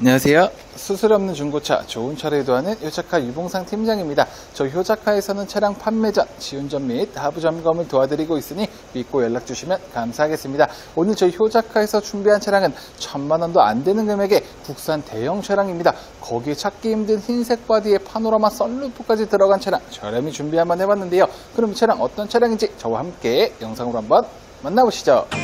안녕하세요. 수술 없는 중고차 좋은 차를 유도하는 효자카 유봉상 팀장입니다. 저희 효자카에서는 차량 판매 전 지운전 및 하부 점검을 도와드리고 있으니 믿고 연락 주시면 감사하겠습니다. 오늘 저희 효자카에서 준비한 차량은 천만 원도 안 되는 금액의 국산 대형 차량입니다. 거기에 찾기 힘든 흰색 바디에 파노라마 썬루프까지 들어간 차량 저렴이 준비 한번 해봤는데요. 그럼 이 차량 어떤 차량인지 저와 함께 영상으로 한번 만나보시죠.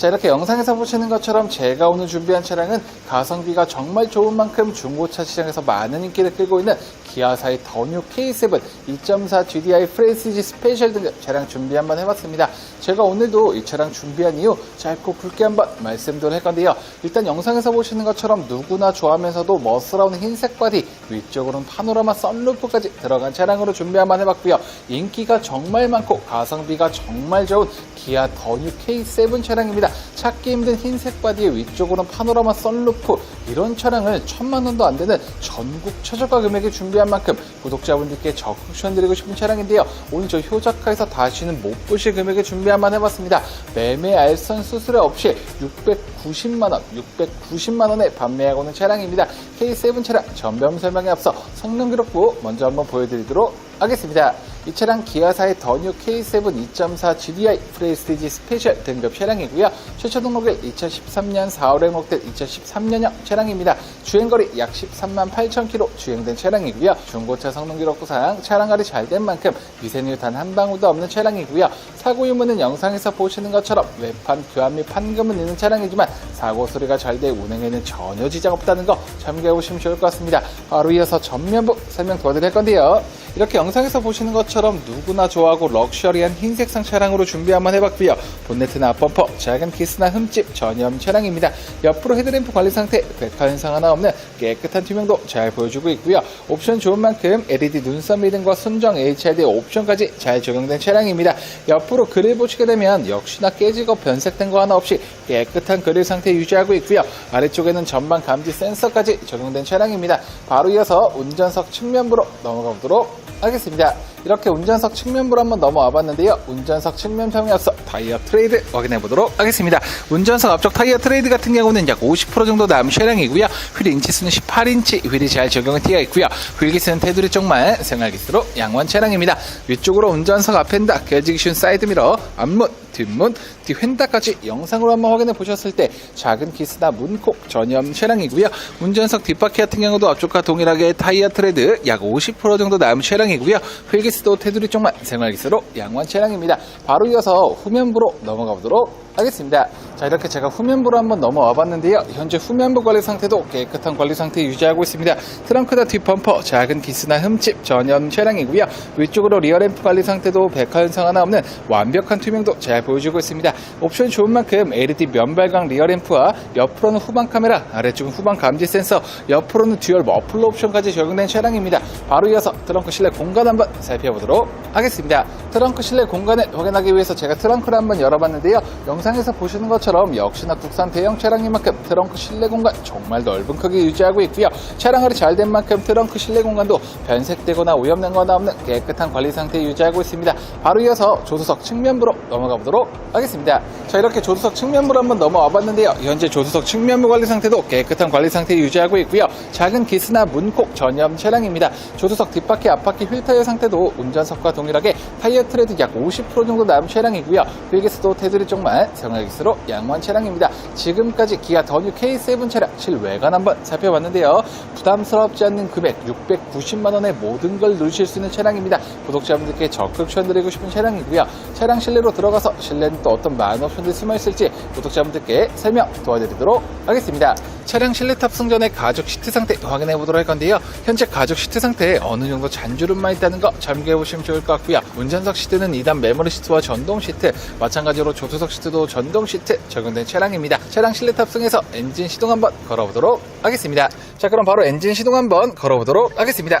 자 이렇게 영상에서 보시는 것처럼 제가 오늘 준비한 차량은 가성비가 정말 좋은 만큼 중고차 시장에서 많은 인기를 끌고 있는 기아사의 더뉴 K7 2.4 GDI 프레시지 스페셜 등급 차량 준비 한번 해봤습니다. 제가 오늘도 이 차량 준비한 이유 짧고 굵게 한번 말씀드릴 할 건데요. 일단 영상에서 보시는 것처럼 누구나 좋아하면서도 멋스러운 흰색 바디 위쪽으로는 파노라마 썬루프까지 들어간 차량으로 준비 한번 해봤고요. 인기가 정말 많고 가성비가 정말 좋은 기아 더뉴 K7 차량입니다. 찾기 힘든 흰색 바디에 위쪽으로는 파노라마 썬루프 이런 차량을 천만 원도 안 되는 전국 최저가 금액에 준비한 만큼 구독자분들께 적극 추천드리고 싶은 차량인데요. 오늘 저 효자카에서 다시는 못 보실 금액에 준비 한번 해봤습니다. 매매 알선 수수료 없이 690만 원, 690만 원에 판매하고 있는 차량입니다. K7 차량 전면 설명 에 앞서 성능 기록부 먼저 한번 보여드리도록 하겠습니다. 이 차량 기아사의 더뉴 K7 2.4 GDI 프레스티지 스페셜 등급 차량이고요. 최초 등록일 2013년 4월에 등록된 2013년형 차량입니다. 주행거리 약 13만 8천 킬로 주행된 차량이고요. 중고차 성능 기록부상 차량 관리 잘 된 만큼 미세누 단 한 방울도 없는 차량이고요. 사고 유무는 영상에서 보시는 것처럼 외판 교환 및 판금은 있는 차량이지만 사고 소리가 잘 돼 운행에는 전혀 지장 없다는 거 참고해 보시면 좋을 것 같습니다. 바로 이어서 전면부 설명 도와드릴 건데요. 이렇게 영상에서 보시는 것처럼 누구나 좋아하고 럭셔리한 흰색 상 차량으로 준비 한번 해봤고요. 본네트나 앞범퍼, 작은 키스나 흠집 전염 차량입니다. 옆으로 헤드램프 관리 상태, 백화 현상 하나 없는 깨끗한 투명도 잘 보여주고 있고요. 옵션 좋은 만큼 LED 눈썹 미등과 순정 HID 옵션까지 잘 적용된 차량입니다. 옆으로 그릴 보시게 되면 역시나 깨지고 변색된 거 하나 없이 깨끗한 그릴 상태 유지하고 있고요. 아래쪽에는 전방 감지 센서까지 적용된 차량입니다. 바로 이어서 운전석 측면부로 넘어가 보도록 하겠습니다. 이렇게 운전석 측면부로 한번 넘어와 봤는데요. 운전석 측면 평에 앞서 타이어 트레이드 확인해 보도록 하겠습니다. 운전석 앞쪽 타이어 트레이드 같은 경우는 약 50% 정도 남은 차량이고요. 휠 인치수는 18인치, 휠이 잘 적용이 되어 있고요. 휠기스는 테두리 쪽만 생활기스로 양원 차량입니다. 위쪽으로 운전석 앞엔다, 깨지기 쉬운 사이드미러, 앞문, 뒷문, 뒤휀다까지 영상으로 한번 확인해 보셨을 때 작은 기스나 문콕 전염 차량이고요. 운전석 뒷바퀴 같은 경우도 앞쪽과 동일하게 타이어 트레드 약 50% 정도 남은 차량이고요. 휠기 스도 테두리 쪽만 생활기스로 양원 차량입니다. 바로 이어서 후면부로 넘어가 보도록 하겠습니다. 자 이렇게 제가 후면부로 한번 넘어와 봤는데요. 현재 후면부 관리 상태도 깨끗한 관리 상태 유지하고 있습니다. 트렁크다 뒷범퍼 작은 기스나 흠집 전염 차량이고요. 위쪽으로 리어램프 관리 상태도 백화 현상 하나 없는 완벽한 투명도 잘 보여주고 있습니다. 옵션이 좋은 만큼 LED 면발광 리어램프와 옆으로는 후방 카메라, 아래쪽은 후방 감지 센서, 옆으로는 듀얼 머플러 옵션까지 적용된 차량입니다. 바로 이어서 트렁크 실내 공간 한번 살펴보도록 하겠습니다. 트렁크 실내 공간을 확인하기 위해서 제가 트렁크를 한번 열어봤는데요. 영상에서 보시는 것처럼 역시나 국산 대형 차량인 만큼 트렁크 실내 공간 정말 넓은 크기 유지하고 있고요. 차량을이 잘된 만큼 트렁크 실내 공간도 변색되거나 오염된 거나 없는 깨끗한 관리 상태 유지하고 있습니다. 바로 이어서 조수석 측면부로 넘어가 보도록 하겠습니다. 자 이렇게 조수석 측면부로 한번 넘어와 봤는데요. 현재 조수석 측면부 관리 상태도 깨끗한 관리 상태 유지하고 있고요. 작은 기스나 문콕 전염 차량입니다. 조수석 뒷바퀴 앞바퀴 휠 타이어 상태도 운전석과 동일하게 타이어 트레드 약 50% 정도 남은 차량이고요. 휠기스도 테두리 쪽만 생활기스로 양 호한 차량입니다. 지금까지 기아 더뉴 K7 차량 실외관 한번 살펴봤는데요. 부담스럽지 않는 금액 690만 원의 모든 걸 누리실 수 있는 차량입니다. 구독자분들께 적극 추천드리고 싶은 차량이고요. 차량 실내로 들어가서 실내는 또 어떤 많은 옵션들이 숨어 있을지 구독자분들께 설명 도와드리도록 하겠습니다. 차량 실내 탑승 전에 가죽 시트 상태 확인해 보도록 할 건데요. 현재 가죽 시트 상태에 어느 정도 잔주름만 있다는 거 참고해 보시면 좋을 것 같고요. 운전석 시트는 2단 메모리 시트와 전동 시트, 마찬가지로 조수석 시트도 전동 시트 적용된 차량입니다. 차량 실내 탑승해서 엔진 시동 한번 걸어보도록 하겠습니다. 자, 그럼 바로 엔진 시동 한번 걸어보도록 하겠습니다.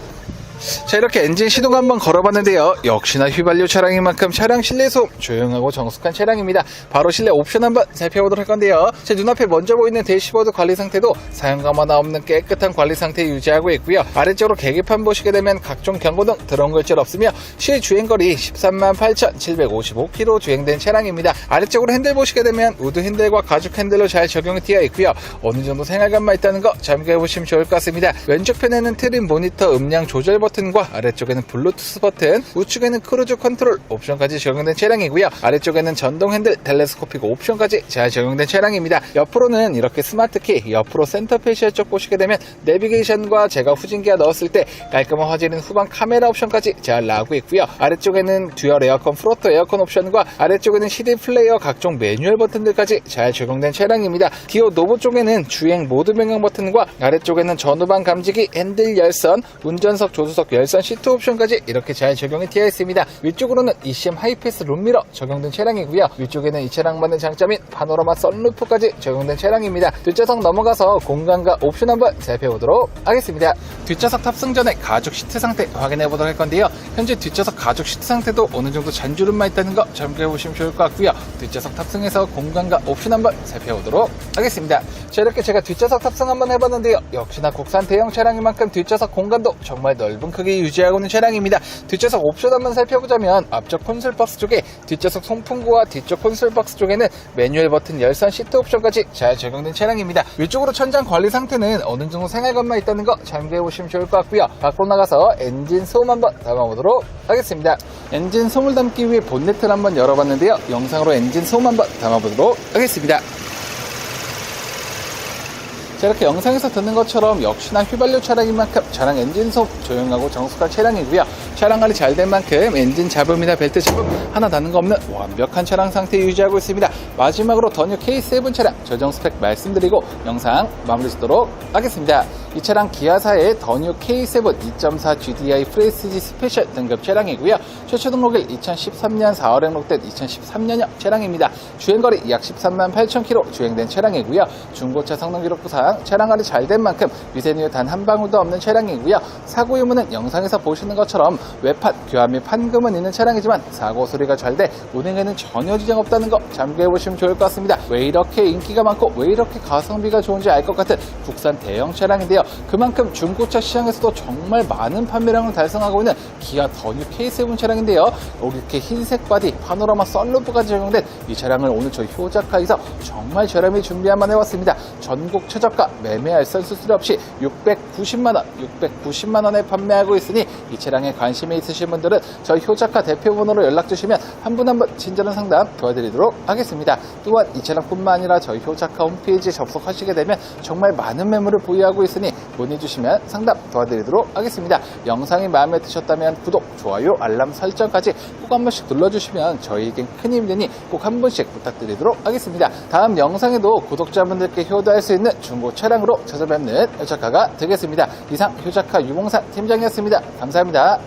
자 이렇게 엔진 시동 한번 걸어봤는데요. 역시나 휘발유 차량인 만큼 차량 실내 소음 조용하고 정숙한 차량입니다. 바로 실내 옵션 한번 살펴보도록 할 건데요. 제 눈앞에 먼저 보이는 대시보드 관리 상태도 사용감 하나 없는 깨끗한 관리 상태 유지하고 있고요. 아래쪽으로 계기판 보시게 되면 각종 경고등 들어온 글자 없으며 실 주행거리 13만 8,755km 주행된 차량입니다. 아래쪽으로 핸들 보시게 되면 우드 핸들과 가죽 핸들로 잘 적용이 되어 있고요. 어느 정도 생활감만 있다는 거 참고해 보시면 좋을 것 같습니다. 왼쪽 편에는 트림 모니터 음량 조절 버튼 과 아래쪽에는 블루투스 버튼 우측에는 크루즈 컨트롤 옵션까지 적용된 차량이고요. 아래쪽에는 전동 핸들 텔레스코픽 옵션까지 잘 적용된 차량입니다. 옆으로는 이렇게 스마트키 옆으로 센터 페시아 쪽 보시게 되면 내비게이션과 제가 후진기어 넣었을 때 깔끔한 화질인 후방 카메라 옵션까지 잘 나오고 있고요. 아래쪽에는 듀얼 에어컨 프로토 에어컨 옵션과 아래쪽에는 CD 플레이어 각종 매뉴얼 버튼들까지 잘 적용된 차량입니다. 기어 노브 쪽에는 주행 모드 변경 버튼과 아래쪽에는 전후방 감지기 핸들 열선 운전석 조수석 열선 시트 옵션까지 이렇게 잘 적용이 되어 있습니다. 위쪽으로는 ECM 하이패스 룸미러 적용된 차량이고요. 위쪽에는 이 차량만의 장점인 파노라마 썬루프까지 적용된 차량입니다. 뒷좌석 넘어가서 공간과 옵션 한번 살펴보도록 하겠습니다. 뒷좌석 탑승 전에 가죽 시트 상태 확인해 보도록 할 건데요. 현재 뒷좌석 가죽 시트 상태도 어느 정도 잔주름만 있다는 거 참고해 보시면 좋을 것 같고요. 뒷좌석 탑승해서 공간과 옵션 한번 살펴보도록 하겠습니다. 자 이렇게 제가 뒷좌석 탑승 한번 해봤는데요. 역시나 국산 대형 차량인 만큼 뒷좌석 공간도 정말 넓은 크기 유지하고 있는 차량입니다. 뒷좌석 옵션 한번 살펴보자면 앞쪽 콘솔 박스 쪽에 뒷좌석 송풍구와 뒤쪽 콘솔 박스 쪽에는 매뉴얼 버튼 열선 시트 옵션까지 잘 적용된 차량입니다. 위쪽으로 천장 관리 상태는 어느 정도 생활감만 있다는 거 참고해 보시면 좋을 것 같고요. 밖으로 나가서 엔진 소음 한번 담아보도록 하겠습니다. 엔진 소음을 담기 위해 본네트를 한번 열어봤는데요. 영상으로 엔진 소음 한번 담아보도록 하겠습니다 자, 이렇게 영상에서 듣는 것처럼 역시나 휘발유 차량인 만큼 차량 엔진 소음 조용하고 정숙한 차량이고요. 차량 관리 잘 된 만큼 엔진 잡음이나 벨트 잡음 하나 닿는 거 없는 완벽한 차량 상태 유지하고 있습니다. 마지막으로 더뉴 K7 차량 조정 스펙 말씀드리고 영상 마무리 짓도록 하겠습니다. 이 차량 기아사의 더뉴 K7 2.4 GDI 프레스티지 스페셜 등급 차량이고요. 최초 등록일 2013년 4월에 등록된 2013년형 차량입니다. 주행거리 약 13만 8천 킬로 주행된 차량이고요. 중고차 성능 기록부상 차량 관리 잘 된 만큼 미세누유 단 한 방울도 없는 차량이고요. 사고 유무는 영상에서 보시는 것처럼 외판, 교환 및 판금은 있는 차량이지만 사고 소리가 잘 돼 운행에는 전혀 지장 없다는 거 참고해 보시면 좋을 것 같습니다. 왜 이렇게 인기가 많고 왜 이렇게 가성비가 좋은지 알 것 같은 국산 대형 차량인데요. 그만큼 중고차 시장에서도 정말 많은 판매량을 달성하고 있는 기아 더뉴 K7 차량인데요. 이렇게 흰색 바디, 파노라마 썬루프까지 적용된 이 차량을 오늘 저희 효자카에서 정말 저렴히 준비한번 해왔습니다. 전국 최저가 매매할 선 수수료 없이 690만원, 690만원에 판매하고 있으니 이 차량에 관심이 있으신 분들은 저희 효자카 대표번호로 연락주시면 한 분 한 분 친절한 상담 도와드리도록 하겠습니다. 또한 이 차량뿐만 아니라 저희 효자카 홈페이지 접속하시게 되면 정말 많은 매물을 보유하고 있으니 문의주시면 상담 도와드리도록 하겠습니다. 영상이 마음에 드셨다면 구독, 좋아요, 알람 설정까지 꼭 한 번씩 눌러주시면 저희에겐 큰 힘이 되니 꼭한 분씩 부탁드리도록 하겠습니다. 다음 영상에도 구독자분들께 효도할 수 있는 중고 차량으로 찾아뵙는 효자카가 되겠습니다. 이상 효자카 유봉산 팀장이었습니다. 감사합니다.